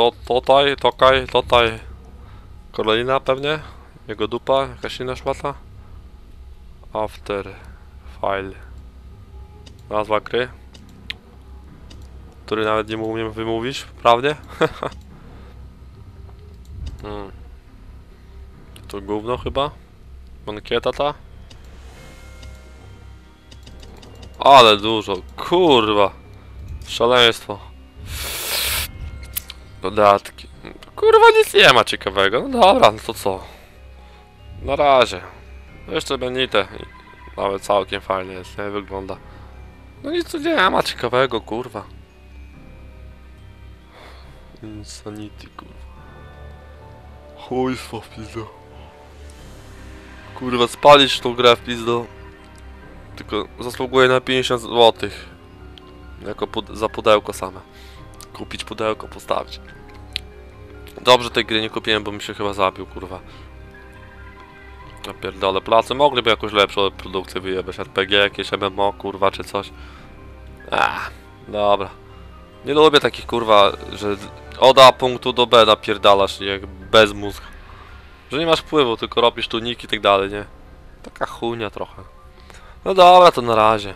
to, tutaj, tokaj, tutaj. Kolejna pewnie? Jego dupa, jakaś inna szmata? After file. Nazwa gry. Który nawet nie umiem wymówić, prawdzie? hmm. To gówno chyba? Mankieta ta? Ale dużo, kurwa. Szaleństwo. Dodatki. Kurwa nic nie ma ciekawego. No dobra, no to co? Na razie. Jeszcze Benite. Nawet całkiem fajnie jest, nie wygląda. No nic tu nie ma ciekawego, kurwa. Insanity, kurwa. Chujstwo w pizdo. Kurwa, spalić tą grę w pizdo. Tylko zasługuje na 50 zł. Jako pud za pudełko same. Kupić pudełko, postawić. Dobrze tej gry nie kupiłem, bo mi się chyba zabił, kurwa. Ja pierdolę, placy mogliby jakąś lepszą produkcję wyjebać. RPG, jakieś MMO, kurwa, czy coś. Ach, dobra. Nie lubię takich, kurwa, że od A punktu do B napierdalasz, jak bez mózg. Że nie masz wpływu, tylko robisz tuniki i tak dalej, nie? Taka chujnia trochę. No dobra, to na razie.